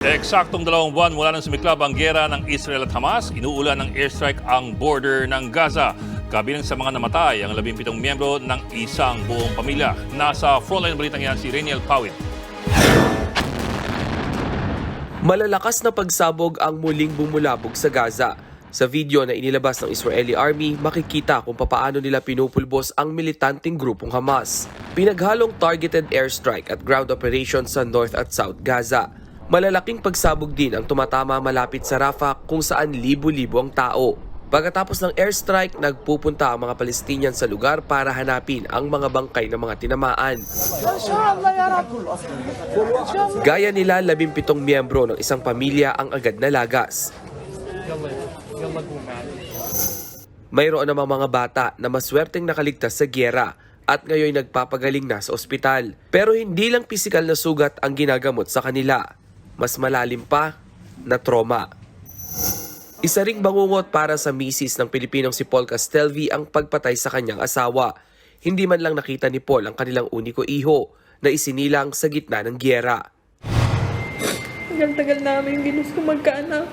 Eksaktong dalawang buwan mula nang sumiklab ang gera ng Israel at Hamas, inuulan ng airstrike ang border ng Gaza. Kabilang sa mga namatay ang 17 miyembro ng isang buong pamilya. Nasa frontline balitang yan si Reniel Pawit. Malalakas na pagsabog ang muling bumulabog sa Gaza. Sa video na inilabas ng Israeli Army, makikita kung papaano nila pinupulbos ang militanteng grupong Hamas. Pinaghalong targeted airstrike at ground operations sa North at South Gaza. Malalaking pagsabog din ang tumatama malapit sa Rafah kung saan libo-libo ang tao. Pagkatapos ng airstrike, nagpupunta ang mga Palestinian sa lugar para hanapin ang mga bangkay ng mga tinamaan. Gaya nila, 17 miyembro ng isang pamilya ang agad nalagas. Mayroon namang mga bata na maswerteng nakaligtas sa gyera at ngayon nagpapagaling na sa ospital. Pero hindi lang pisikal na sugat ang ginagamot sa kanila. Mas malalim pa na trauma. Isa ring bangungot para sa misis ng Pilipinong si Paul Castelvi ang pagpatay sa kanyang asawa. Hindi man lang nakita ni Paul ang kanilang uniko iho na isinilang sa gitna ng gyera. Tagal-tagal namin ginusto magkaanak.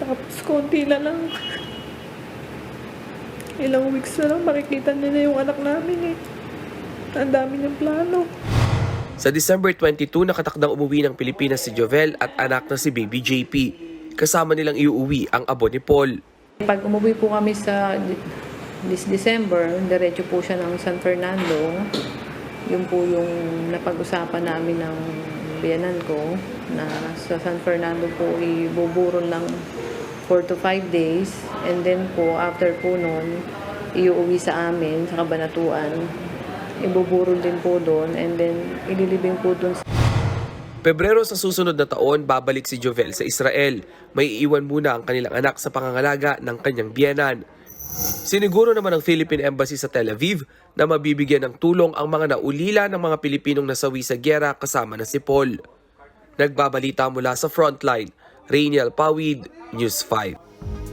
Tapos konti na lang. Ilang weeks na lang makikita nila yung anak namin eh. Ang dami niyang plano. Sa December 22, nakatakdang umuwi ng Pilipinas si Jovel at anak na si Baby JP. Kasama nilang iuwi ang abo ni Paul. Pag umuwi po kami sa this December, diretso po siya ng San Fernando. Yun po yung napag-usapan namin ng biyanan ko na sa San Fernando po ibuburon ng 4 to 5 days. And then po, after po nun, iuwi sa amin, sa Kabanatuan. Ibuburol din po doon and then ililibing po doon Pebrero sa susunod na taon, babalik si Jovel sa Israel. May iiwan muna ang kanilang anak sa pangangalaga ng kanyang biyanan. Siniguro naman ng Philippine Embassy sa Tel Aviv na mabibigyan ng tulong ang mga naulila ng mga Pilipinong nasawi sa gyera kasama na si Paul. Nagbabalita mula sa Frontline, Rainiel Pawid, News 5.